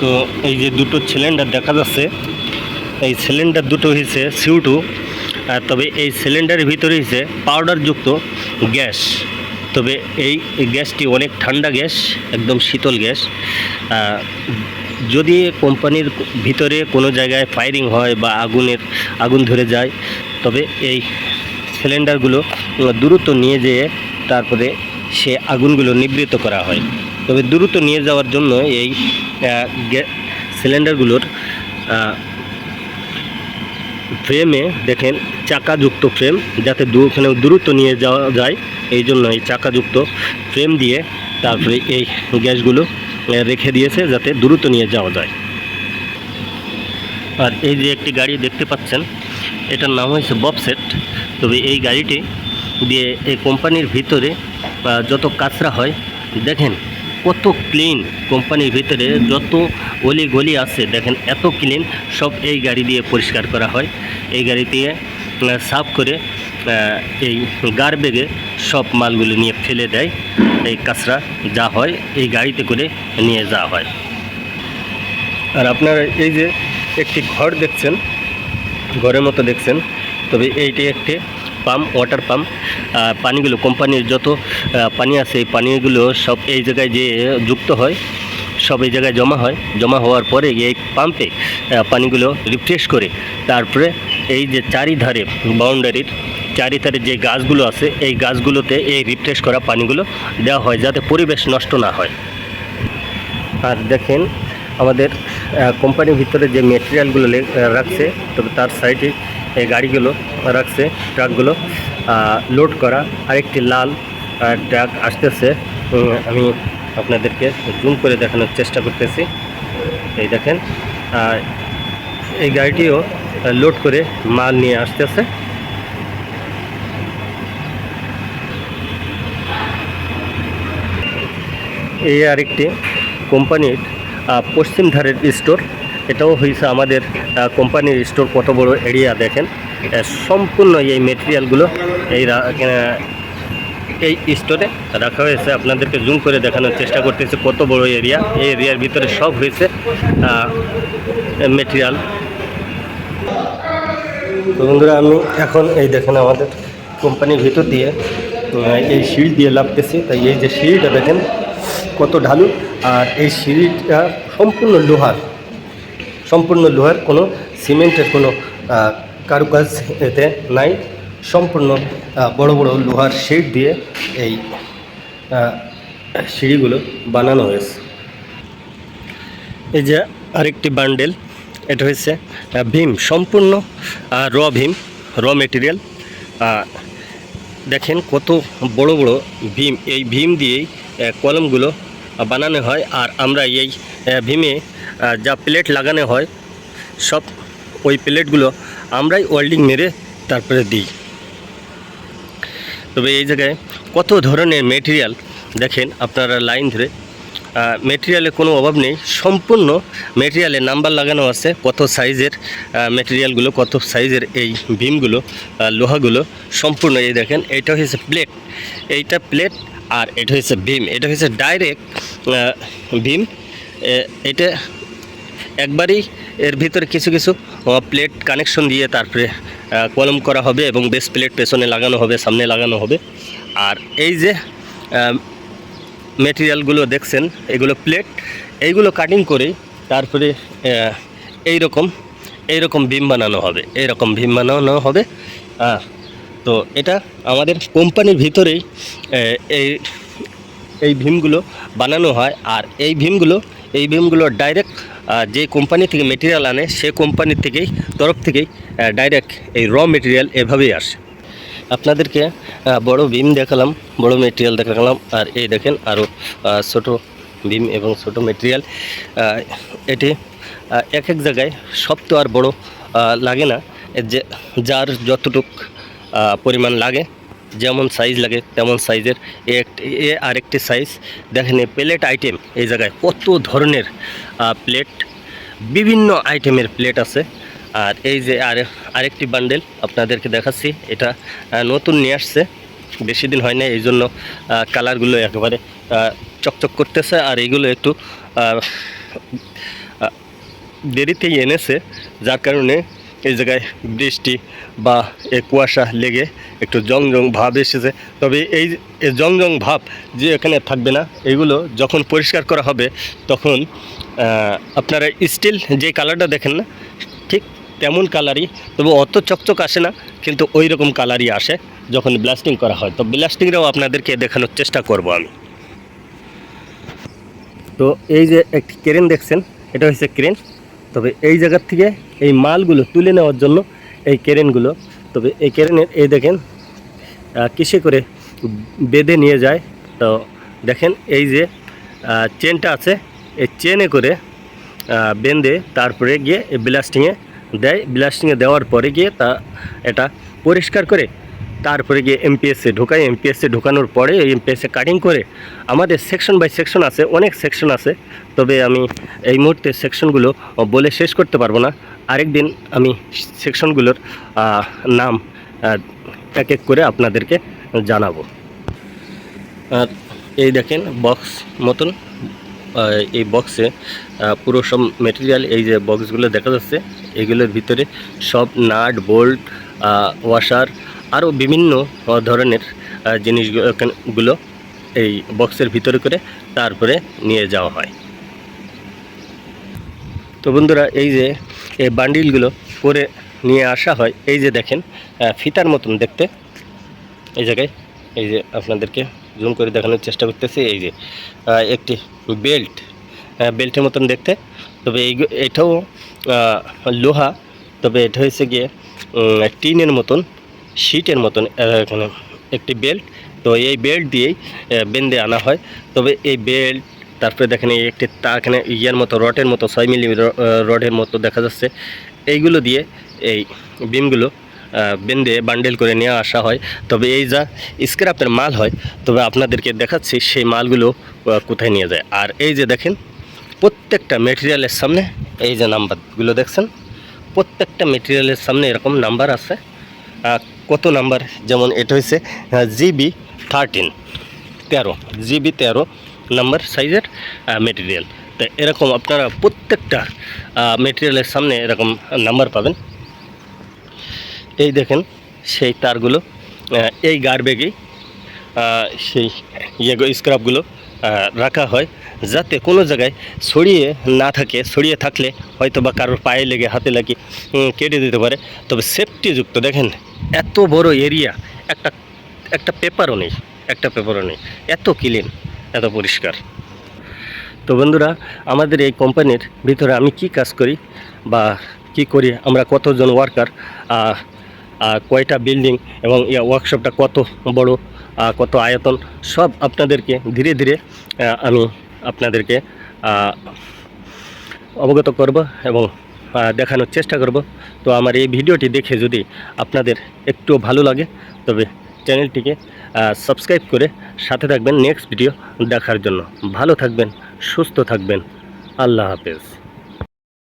তো এই যে দুটো সিলিন্ডার দেখা যাচ্ছে, এই সিলিন্ডার দুটো হয়েছে সিউটু আর তবে এই সিলিন্ডারের ভিতরে হয়েছে পাউডারযুক্ত গ্যাস। তবে এই গ্যাসটি অনেক ঠান্ডা গ্যাস, একদম শীতল গ্যাস। যদি কোম্পানির ভিতরে কোনো জায়গায় ফায়ারিং হয় বা আগুনের, আগুন ধরে যায়, তবে এই সিলিন্ডারগুলো দ্রুত নিয়ে যেয়ে তারপরে সে আগুনগুলো নিবৃত্ত করা হয়। তবে দ্রুত নিয়ে যাওয়ার জন্য এই সিলিন্ডারগুলোর ফ্রেমে দেখেন চাকাযুক্ত ফ্রেম যাতে দু- ওখানে দ্রুত নিয়ে যাওয়া যায়, এই জন্য এই চাকাযুক্ত ফ্রেম দিয়ে তারপরে এই গ্যাসগুলো রেখে দিয়েছে যাতে দ্রুত নিয়ে যাওয়া যায়। আর এই যে একটি গাড়ি দেখতে পাচ্ছেন, এটার নাম হয়েছে ববসেট। তবে এই গাড়িটি দিয়ে এই কোম্পানির ভিতরে যত কাঁচরা হয়, দেখেন কত ক্লিন কোম্পানির ভিতরে যত অলি গলি আছে, দেখেন এত ক্লিন সব এই গাড়ি দিয়ে পরিষ্কার করা হয়। এই গাড়ি দিয়ে সাফ করে এই গার্বেগে সব মালগুলো নিয়ে ফেলে দেয়। এই কাঁচরা যা হয়, এই গাড়িতে করে নিয়ে যাওয়া হয়। আর আপনারা এই যে একটি ঘর দেখছেন, ঘরের মতো দেখছেন, তবে এইটি একটি পাম্প ওয়াটার পাম্প পানিগুলো, কোম্পানির যত পানি আছে, এই পানিগুলো সব এই জায়গায় যে যুক্ত হয়, সব এই জায়গায় জমা হয়। জমা হওয়ার পরে এই পাম্পে পানিগুলো রিফ্রেশ করে, তারপরে এই যে চারিধারে বাউন্ডারির চারিধারে যে গাছগুলো আছে, এই গাছগুলোতে এই রিফ্রেশ করা পানিগুলো দেওয়া হয় যাতে পরিবেশ নষ্ট না হয়। আর দেখেন আমাদের কোম্পানির ভিতরে যে মেটেরিয়ালগুলো রাখছে তবে তার সাইডে এই গাড়িগুলো রাখছে ট্রাকগুলো লোড করা, আরেকটি লাল ট্রাক আসতেছে। আমি আপনাদেরকে জুম করে দেখানোর চেষ্টা করতেছি। এই দেখেন এই গাড়িটিও লোড করে মাল নিয়ে আসতেছে। এই আরেকটি কোম্পানির পশ্চিম ধারের স্টোর এটাও হয়েছে আমাদের কোম্পানির স্টোর কত বড় এরিয়া দেখেন। সম্পূর্ণ এই মেটেরিয়ালগুলো এই এই স্টোরে রাখা হয়েছে। আপনাদেরকে জুম করে দেখানোর চেষ্টা করতেছে কত বড় এরিয়া এই এরিয়ার ভিতরে সব হয়েছে মেটেরিয়াল তো বন্ধুরা, আমি এখন এই দেখেন আমাদের কোম্পানির ভিতর দিয়ে এই সিঁড়ি দিয়ে লাভতেছি তাই এই যে সিঁড়িটা দেখেন কত ঢালু আর এই সিঁড়িটা সম্পূর্ণ লোহার। সম্পূর্ণ লোহার কোনো সিমেন্টের কোনো কারুকাজ এতে নাই। সম্পূর্ণ বড় বড় লোহার শিট দিয়ে এই সিঁড়িগুলো বানানো হয়েছে। এই যে আরেকটি বান্ডেল এটা আহ, ভীম সম্পূর্ণ র ভীম র মেটেরিয়াল। দেখেন কত বড় বড় ভীম এই ভীম দিয়েই কলমগুলো বানানো হয় আর আমরা এই ভীমে যা প্লেট লাগানো হয়, সব ওই প্লেটগুলো আমরাই ওয়েল্ডিং মেরে তারপরে দিই। তবে এই জায়গায় কত ধরনের মেটেরিয়াল দেখেন আপনারা লাইন ধরে মেটেরিয়ালের কোনো অভাব নেই, সম্পূর্ণ মেটেরিয়ালের নাম্বার লাগানো আছে, কত সাইজের মেটেরিয়ালগুলো কত সাইজের এই ভীমগুলো লোহাগুলো, সম্পূর্ণ এই দেখেন, এইটা হচ্ছে প্লেট এইটা প্লেট আর এটা হচ্ছে ভীম। এটা হচ্ছে ডাইরেক্ট ভীম। এটা একবারই এর ভিতরে কিছু কিছু প্লেট কানেকশন দিয়ে তারপরে কলম করা হবে এবং বেস প্লেট পেছনে লাগানো হবে, সামনে লাগানো হবে। আর এই যে মেটেরিয়ালগুলো দেখছেন, এগুলো প্লেট এইগুলো কাটিং করে তারপরে এই রকম এই রকম বিম বানানো হবে এই রকম ভীম বানানো হবে। তো এটা আমাদের কোম্পানির ভিতরেই এই এই ভীমগুলো বানানো হয়। আর এই ভীমগুলো এই ভীমগুলো ডাইরেক্ট যে কোম্পানি থেকে মেটেরিয়াল আনে, সে কোম্পানির থেকেই, তরফ থেকেই ডাইরেক্ট এই র মেটেরিয়াল এভাবেই আসে। আপনাদেরকে বড় ভীম দেখালাম, বড় মেটেরিয়াল দেখালাম, আর এই দেখেন আরও ছোট ভীম এবং ছোট মেটেরিয়াল এটি এক এক জায়গায় সব তো আর বড় লাগে না, যে, যার যতটুক পরিমাণ লাগে। যেমন সাইজ লাগে, তেমন সাইজের এ আরেকটি সাইজ দেখেন প্লেট আইটেম এই জায়গায় কত ধরনের প্লেট বিভিন্ন আইটেমের প্লেট আছে। আর এই যে আর আরেকটি বান্ডেল আপনাদেরকে দেখাচ্ছি। এটা নতুন নিয়ে আসছে। বেশি দিন হয় না এই জন্য কালারগুলো একেবারে চকচক করতেছে। আর এইগুলো একটু দেরিতেই এনেছে। যার কারণে এই জায়গায় বৃষ্টি বা এ কুয়াশা লেগে একটু জং জং ভাব এসেছে। তবে এই জং জং ভাব যে এখানে থাকবে না, এগুলো যখন পরিষ্কার করা হবে, তখন আপনারা স্টিল যে কালারটা দেখেন না, ঠিক তেমন কালারই, তবে অত চকচক আসে না, কিন্তু ওই রকম কালারই আসে যখন ব্লাস্টিং করা হয়। তো ব্লাস্টিংটাও আপনাদেরকে দেখানোর চেষ্টা করব আমি। তো এই যে একটি ক্রেন দেখছেন, এটা হচ্ছে ক্রেন তবে এই জায়গার থেকে এই মালগুলো তুলে নেওয়ার জন্য এই ক্রেনগুলো তবে এই ক্রেনের এই দেখেন কিসে করে বেঁধে নিয়ে যায়। তো দেখেন এই যে চেনটা আছে, এই চেনে করে বেঁধে তারপরে গিয়ে ব্লাস্টিংয়ে দেয়। ব্লাস্টিংয়ে দেওয়ার পরে গিয়ে তা এটা পরিষ্কার করে তারপরে গিয়ে এমপিএসে ঢোকায় এমপিএসে ঢোকানোর পরে এই এমপিএসে কাটিং করে আমাদের সেকশন বাই সেকশন আছে, অনেক সেকশন আছে, তবে আমি এই মুহূর্তে সেকশনগুলো বলে শেষ করতে পারব না। আরেকদিন আমি সেকশনগুলোর নাম এক এক করে আপনাদেরকে জানাব। এই দেখেন বক্স মতন এই বক্সে পুরো সব মেটেরিয়াল এই যে বক্সগুলো দেখা যাচ্ছে, এগুলোর ভিতরে সব নাট বোল্ট ওয়াশার আরও বিভিন্ন ধরনের জিনিসগুলো এই বক্সের ভিতরে করে তারপরে নিয়ে যাওয়া হয়। তো বন্ধুরা, এই যে এই বান্ডিলগুলো করে নিয়ে আসা হয়, এই যে দেখেন ফিতার মতন দেখতে। এই জায়গায়, এই যে আপনাদেরকে জুম করে দেখানোর চেষ্টা করতেছি, এই যে একটি বেল্ট বেল্টের মতন দেখতে। তবে এই এটাও লোহা, তবে এটা হয়েছে গিয়ে টিনের মতন। শিটের মতন এখানে একটি বেল্ট তো এই বেল্ট দিয়েই বেঁধে আনা হয়। তবে এই বেল্ট তারপরে দেখেন এই একটি তা এখানে ইয়ার মতো, রডের মতো, ছয় মিলি রডের মতো দেখা যাচ্ছে। এইগুলো দিয়ে এই বিমগুলো বেঁধে বান্ডেল করে নিয়ে আসা হয়। তবে এই যা স্ক্র্যাপের মাল হয়, তবে আপনাদেরকে দেখাচ্ছি সেই মালগুলো কোথায় নিয়ে যায়। আর এই যে দেখেন, প্রত্যেকটা মেটেরিয়ালের সামনে, এই যে নাম্বারগুলো দেখছেন, প্রত্যেকটা মেটেরিয়ালের সামনে এরকম নাম্বার আছে। কত নাম্বার? যেমন এটা হচ্ছে জিবি থার্টিন, তেরো, জিবি তেরো নাম্বার সাইজের মেটেরিয়াল তো এরকম আপনারা প্রত্যেকটা মেটেরিয়ালের সামনে এরকম নাম্বার পাবেন। এই দেখেন, সেই তারগুলো এই গার্বেগেই সেই ইয়েগো স্ক্রাবগুলো রাখা হয়। যাতে কোনো জায়গায় ছড়িয়ে না থাকে, ছড়িয়ে থাকলে হয়তো বা কারোর পায়ে লেগে, হাতে লাগে কেটে দিতে পারে। তবে সেফটিযুক্ত দেখেন, এত বড় এরিয়া একটা একটা পেপারও নেই, একটা পেপারও নেই, এত ক্লিন এত পরিষ্কার। তো বন্ধুরা, আমাদের এই কোম্পানির ভিতরে আমি কি কাজ করি বা কি করি, আমরা কতজন ওয়ার্কার কয়টা বিল্ডিং এবং ওয়ার্কশপটা কত বড় কত আয়তন, সব আপনাদেরকে ধীরে ধীরে আমি আপনাদেরকে অবগত করব এবং দেখানোর চেষ্টা করব। তো আমার এই ভিডিওটি দেখে যদি আপনাদের একটু ভালো লাগে, তবে চ্যানেলটিকে সাবস্ক্রাইব করে সাথে থাকবেন নেক্সট ভিডিও দেখার জন্য। ভালো থাকবেন, সুস্থ থাকবেন। আল্লাহ হাফেজ।